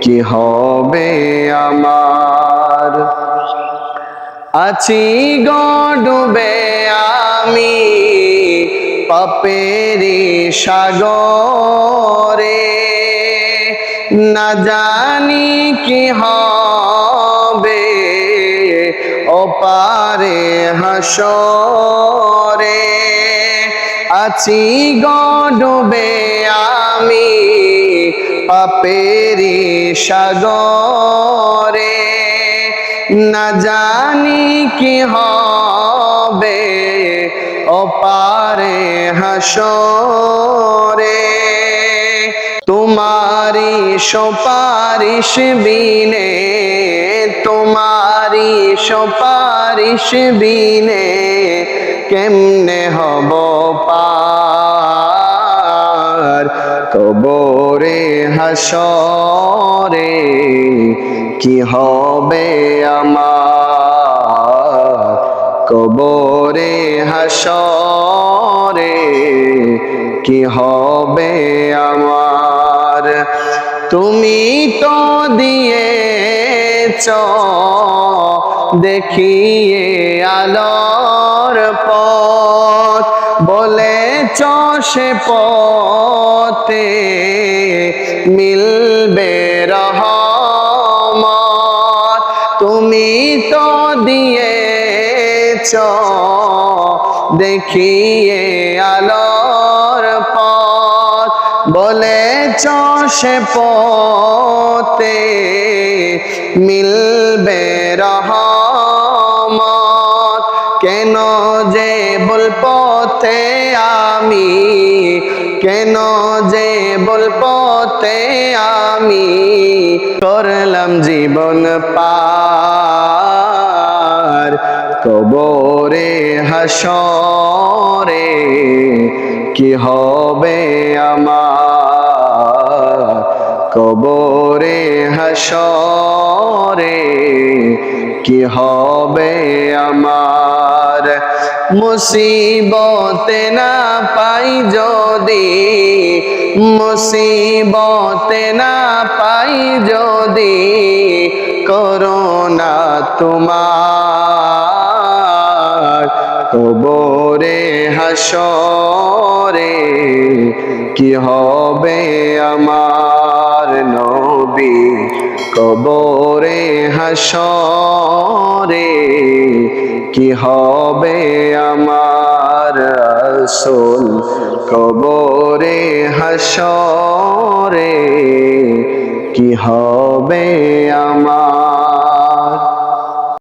কি হবে আমার? আছি গডুবে আমি পাপেরি সাগরে। না জানি কি হবে ওপারে হাসরে। আছি গডুবে আমি পাপেরি সাগরে। না জানি কি হবে ওপারে হাসরে। তোমারি সুপারিশ বিনে তোমারি সুপারিশ বিনে কেমনে হব পার? কবরে হাসরে কি হবে আমার? কবরে হাসরে কি হবে আমার? তুমি তো দিয়েছ দেখিয়ে আলোর পথ বলেছ সে পথে মিলবে রহমত। তুমি তো দিয়েছ, দেখিয়ে আলোর পথ। বলেছ সে পথে মিলবে রহমত। কেন যে বল পথে আমি? কেন যে বল পথে আমি? করলাম জীবন পার, কবরে হাসরে কি হবে আমার? কবরে হাসরে কি হবে আমার? মুসিবতে না পাই যদি, মুসিবতে না পাই যদি করোনা তোমার কবরে হাসরে কি হবে আমার নবী কবরে হাসরে কি হবে আমার আসল কবরে হাসরে কি হবে আমার